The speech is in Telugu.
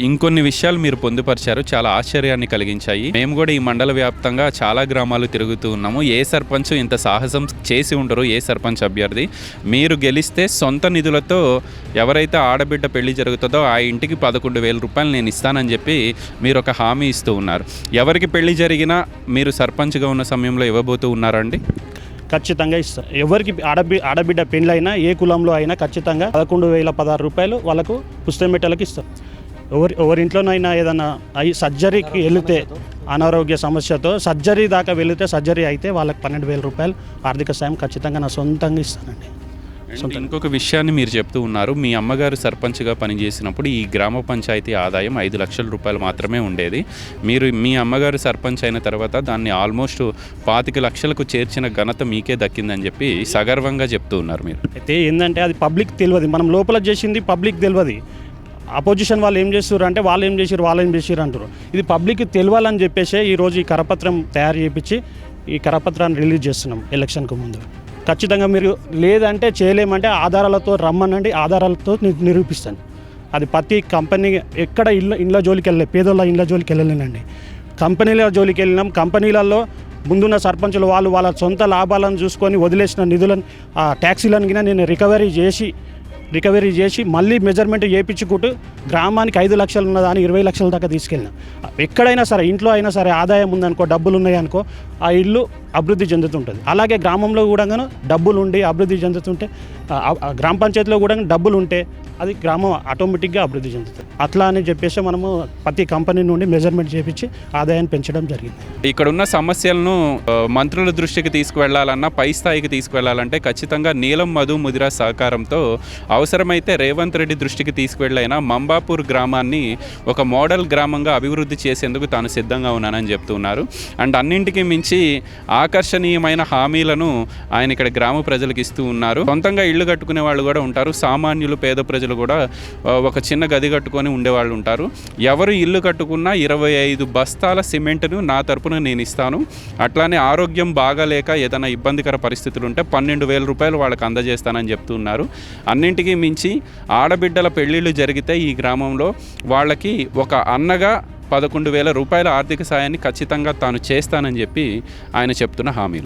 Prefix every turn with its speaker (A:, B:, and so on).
A: ఇంకొన్ని విషయాలు మీరు పొందుపరిచారు చాలా ఆశ్చర్యాన్ని కలిగించాయి. మేము కూడా ఈ మండల వ్యాప్తంగా చాలా గ్రామాలు తిరుగుతూ ఉన్నాము. ఏ సర్పంచ్ ఇంత సాహసం చేసి ఉండరు ఏ సర్పంచ్ అభ్యర్థి. మీరు గెలిస్తే సొంత నిధులతో ఎవరైతే ఆడబిడ్డ పెళ్ళి జరుగుతుందో ఆ ఇంటికి పదకొండు వేల రూపాయలు నేను ఇస్తానని చెప్పి మీరు ఒక హామీ ఇస్తూ ఉన్నారు. ఎవరికి పెళ్ళి జరిగినా మీరు సర్పంచ్గా ఉన్న సమయంలో ఇవ్వబోతూ ఉన్నారండి?
B: ఖచ్చితంగా ఇస్తాం. ఎవరికి ఆడబి ఆడబిడ్డ పెళ్ళైనా ఏ కులంలో అయినా ఖచ్చితంగా పదకొండు వేల పదహారు రూపాయలు వాళ్ళకు పుస్తమెట్టలకు ఇస్తాం. ఎవరి ఎవరింట్లోనైనా ఏదైనా అయి సర్జరీకి వెళితే అనారోగ్య సమస్యతో సర్జరీ దాకా వెళితే సర్జరీ అయితే వాళ్ళకి పన్నెండు వేల రూపాయలు ఆర్థిక సాయం ఖచ్చితంగా నా సొంతంగా ఇస్తానండి.
A: ఇంకొక విషయాన్ని మీరు చెప్తూ ఉన్నారు మీ అమ్మగారు సర్పంచ్గా పనిచేసినప్పుడు ఈ గ్రామ పంచాయతీ ఆదాయం ఐదు లక్షల రూపాయలు మాత్రమే ఉండేది. మీరు మీ అమ్మగారు సర్పంచ్ అయిన తర్వాత దాన్ని ఆల్మోస్ట్ పాతిక లక్షలకు చేర్చిన ఘనత మీకే దక్కిందని చెప్పి సగర్వంగా చెప్తూ ఉన్నారు మీరు.
B: అయితే ఏంటంటే అది పబ్లిక్ తెలియదు. మనం లోపల చేసింది పబ్లిక్ తెలియదు. అపోజిషన్ వాళ్ళు ఏం చేస్తారు అంటే వాళ్ళు ఏం చేసారు వాళ్ళు ఏం చేసారు అంటారు ఇది పబ్లిక్ తెలియాలని చెప్పేసి ఈరోజు ఈ కరపత్రం తయారు చేయించి ఈ కరపత్రాన్ని రిలీజ్ చేస్తున్నాం ఎలక్షన్కు ముందు. ఖచ్చితంగా మీరు లేదంటే చేయలేమంటే ఆధారాలతో రమ్మనండి ఆధారాలతో నిరూపిస్తాను. అది ప్రతి కంపెనీ ఎక్కడ ఇళ్ళ ఇండ్ల జోలికి వెళ్ళలే పేదోళ్ళ ఇండ్ల జోలికి వెళ్ళలేనండి. కంపెనీల జోలికి వెళ్ళినాం. కంపెనీలలో ముందున్న సర్పంచులు వాళ్ళు వాళ్ళ సొంత లాభాలను చూసుకొని వదిలేసిన నిధులను ఆ ట్యాక్సీలను నేను రికవరీ చేసి రికవరీ చేసి మళ్ళీ మెజర్మెంట్ చేయించుకుంటూ గ్రామానికి ఐదు లక్షలు ఉన్నదాన్ని ఇరవై లక్షల దాకా తీసుకెళ్ళిన. ఎక్కడైనా సరే ఇంట్లో అయినా సరే ఆదాయం ఉందనుకో డబ్బులు ఉన్నాయనుకో ఆ ఇల్లు అభివృద్ధి చెందుతుంటుంది. అలాగే గ్రామంలో కూడా డబ్బులు ఉండి అభివృద్ధి చెందుతుంటే గ్రామ పంచాయతీలో కూడా డబ్బులు ఉంటే అది గ్రామం ఆటోమేటిక్గా అభివృద్ధి చెందుతుంది. అట్లా అని చెప్పేసి మనము ప్రతి కంపెనీ నుండి మెజర్మెంట్ చేపించి ఆదాయాన్ని పెంచడం జరిగింది.
A: ఇక్కడ ఉన్న సమస్యలను మంత్రుల దృష్టికి తీసుకువెళ్ళాలన్నా పై స్థాయికి తీసుకువెళ్ళాలంటే ఖచ్చితంగా నీలం మధు ముదిరా సహకారంతో అవసరమైతే రేవంత్ రెడ్డి దృష్టికి తీసుకువెళ్ళైనా మంబాపూర్ గ్రామాన్ని ఒక మోడల్ గ్రామంగా అభివృద్ధి చేసేందుకు తాను సిద్ధంగా ఉన్నానని చెప్తున్నారు అండ్ అన్నింటికి మించి ఆకర్షణీయమైన హామీలను ఆయన ఇక్కడ గ్రామ ప్రజలకు ఇస్తూ ఉన్నారు. సొంతంగా ఇల్లు కట్టుకునే వాళ్ళు కూడా ఉంటారు. సామాన్యులు పేద ప్రజలు కూడా ఒక చిన్న గది కట్టుకొని ఉండేవాళ్ళు ఉంటారు. ఎవరు ఇల్లు కట్టుకున్నా ఇరవై ఐదు బస్తాల సిమెంట్ను నా తరపున నేను ఇస్తాను. అట్లానే ఆరోగ్యం బాగాలేక ఏదైనా ఇబ్బందికర పరిస్థితులు ఉంటే పన్నెండు వేల రూపాయలు వాళ్ళకి అందజేస్తానని చెప్తున్నారు అన్నింటికీ మించి ఆడబిడ్డల పెళ్ళిళ్ళు జరిగితే ఈ గ్రామంలో వాళ్ళకి ఒక అన్నగా పదకొండు వేల రూపాయల ఆర్థిక సాయాన్ని ఖచ్చితంగా తాను చేస్తానని చెప్పి ఆయన చెప్తున్న హామీలు.